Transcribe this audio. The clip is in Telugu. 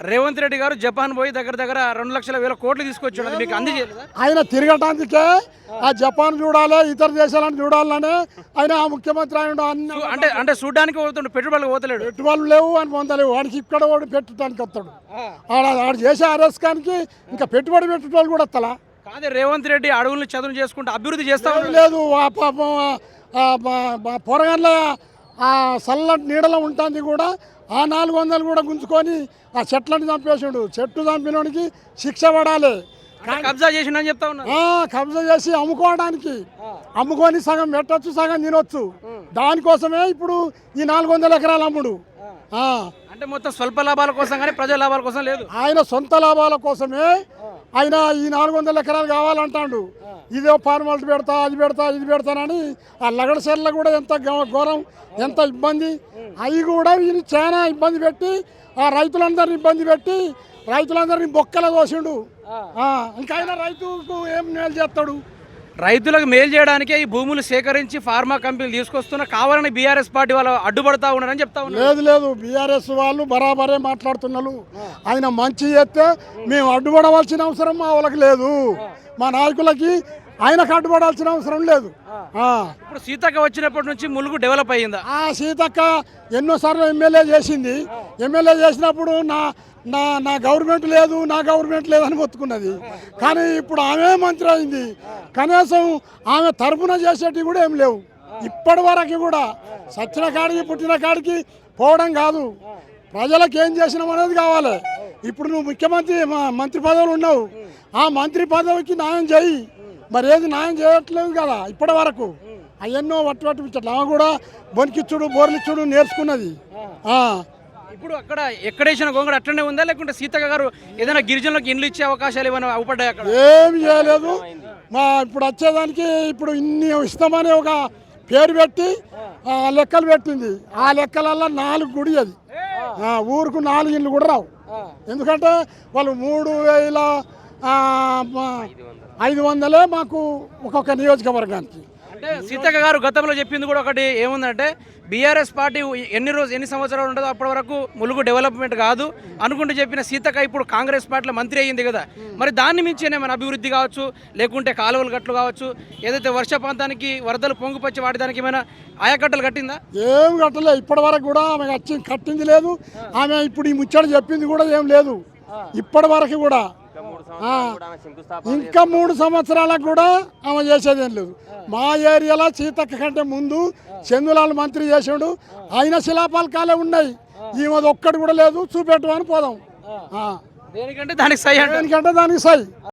రేవంత్ రెడ్డి గారు జపాన్ పోయి దగ్గర దగ్గర రెండు లక్షల వేల కోట్లు తీసుకొచ్చాడు మీకు అందజేయలేదా ఆయన తిరగటానికే ఆ జపాన్ చూడాలి ఇతర దేశాలను చూడాలని ఆయన ఆ ముఖ్యమంత్రి ఆయన అంటే అంటే చూడడానికి పోతుండు పెట్టుబడులకు పోతలేడు పెట్టుబడులు లేవు అని పొందలేవు వాడికి ఇక్కడ వాడు పెట్టడానికి వస్తాడు ఆడ చేసే అరెస్కానికి ఇంకా పెట్టుబడి పెట్టేటోళ్ళు కూడా వస్తలా కాదే రేవంత్ రెడ్డి అడవులను చదువు చేసుకుంటూ అభివృద్ధి చేస్తా లేదు ఆ పాపం పొరగన్ల ఆ చల్లటి నీడలో ఉంటుంది కూడా ఆ నాలుగు వందలు కూడా గుంజుకొని ఆ చెట్లను చంపేసాడు. చెట్టు చంపినోడికి శిక్ష పడాలి. కబ్జా చేసిండని చెప్తా ఉన్నారు. ఆ, కబ్జా చేసి అమ్ముకోవడానికి. అమ్ముకొని సగం పెట్టొచ్చు సగం తినొచ్చు. దానికోసమే ఇప్పుడు ఈ నాలుగు వందల ఎకరాలు అమ్ముడు. అంటే మొత్తం స్వల్ప లాభాల కోసం కానీ ప్రజల లాభాల కోసం లేదు. ఆయన సొంత లాభాల కోసమే ఆయన ఈ నాలుగు వందల ఎకరాలు కావాలంటాడు. ఇదే ఫార్మాలిటీ పెడతా అది పెడతా ఇది పెడతానని ఆ లగడ సెల్ల కూడా ఎంత ఘోరం ఎంత ఇబ్బంది. అవి కూడా ఈయన చాలా ఇబ్బంది పెట్టి ఆ రైతులందరిని ఇబ్బంది పెట్టి రైతులందరినీ బొక్కల కోసిండు. ఇంకా ఆయన రైతుకు ఏం మేలు చేస్తాడు? రైతులకు మేలు చేయడానికే ఈ భూములు సేకరించి ఫార్మా కంపెనీలు తీసుకొస్తున్న కావాలని బీఆర్ఎస్ పార్టీ వాళ్ళు అడ్డుపడతా ఉన్నారని చెప్తా ఉన్నారు. లేదు లేదు. బీఆర్ఎస్ వాళ్ళు బరాబరే మాట్లాడుతున్నారు. ఆయన మంచి చేస్తే మేము అడ్డుపడవలసిన అవసరం మా వాళ్ళకి లేదు. మా నాయకులకి ఆయనకు అడ్డుపడాల్సిన అవసరం లేదు. ఇప్పుడు సీతక్క వచ్చినప్పటి నుంచి ములుగు డెవలప్ అయ్యిందా? ఆ సీతక్క ఎన్నోసార్లు ఎమ్మెల్యే చేసింది. ఎమ్మెల్యే చేసినప్పుడు నా నా నా గవర్నమెంట్ లేదు నా గవర్నమెంట్ లేదని మొత్తుకున్నది. కానీ ఇప్పుడు ఆమె మంత్రి అయింది. కనీసం ఆమె తరపున చేసేటివి కూడా ఏం లేవు. ఇప్పటి వరకు కూడా సచ్చిన కాడికి పుట్టిన కాడికి పోవడం కాదు. ప్రజలకు ఏం చేసినాం అనేది కావాలి. ఇప్పుడు నువ్వు ముఖ్యమంత్రి మా- మంత్రి పదవులు ఉన్నావు. ఆ మంత్రి పదవికి న్యాయం చేయి. మరి ఏది న్యాయం చేయట్లేదు కదా ఇప్పటి వరకు. అవన్నో వట్టు వట్టు ఇచ్చట్లు ఆమె కూడా బొనికిచ్చుడు బోర్లిచ్చుడు నేర్చుకున్నది. ఆ. ఇప్పుడు అక్కడ ఎక్కడేసిన గొంగడు అట్లనే ఉందా? లేకుంటే సీతక్క గారు ఏదైనా గిరిజనులకు ఇండ్లు ఇచ్చే అవకాశాలు ఏమైనా అవపడ్డాయి అక్కడ? ఏమి చేయలేదు. మా ఇప్పుడు వచ్చేదానికి ఇప్పుడు ఇన్ని ఇస్తామని ఒక పేరు పెట్టి లెక్కలు పెట్టింది. ఆ లెక్కలల్లో నాలుగు గుడి అది. ఊరుకు నాలుగు ఇళ్ళు కూడా రావు. ఎందుకంటే వాళ్ళు మూడు వేల ఐదు వందలే మాకు ఒక్కొక్క నియోజకవర్గానికి. అంటే సీతక్క గారు గతంలో చెప్పింది కూడా ఒకటి ఏముందంటే బీఆర్ఎస్ పార్టీ ఎన్ని రోజు ఎన్ని సంవత్సరాలు ఉంటుందో అప్పటి వరకు ములుగు డెవలప్మెంట్ కాదు. అనుకుంటూ చెప్పిన సీతక్క ఇప్పుడు కాంగ్రెస్ పార్టీలో మంత్రి అయ్యింది కదా. మరి దాన్ని మించి ఏమైనా అభివృద్ధి కావచ్చు లేకుంటే కాలువలు గట్లు కావచ్చు ఏదైతే వర్షపాతానికి వరదలు పొంగుపచ్చి వాడడానికి ఏమైనా ఆయకట్టలు కట్టిందా? ఏం కట్టలే ఇప్పటి వరకు కూడా ఆమె కట్టింది లేదు. ఆమె ఇప్పుడు ఈ ముచ్చట చెప్పింది కూడా ఏం లేదు. ఇప్పటి వరకు కూడా ఇంకా మూడు సంవత్సరాలకు కూడా ఆమె చేసేది లేదు. మా ఏరియాలో సీతక్క కంటే ముందు చందులాల్ మంత్రి చేసాడు. ఆయన శిలాపలకాలే ఉన్నాయి. ఈమెది ఒక్కటి కూడా లేదు. చూపెట్టమని పోదాం. దేనికంటే దానికి సై దానికి సై.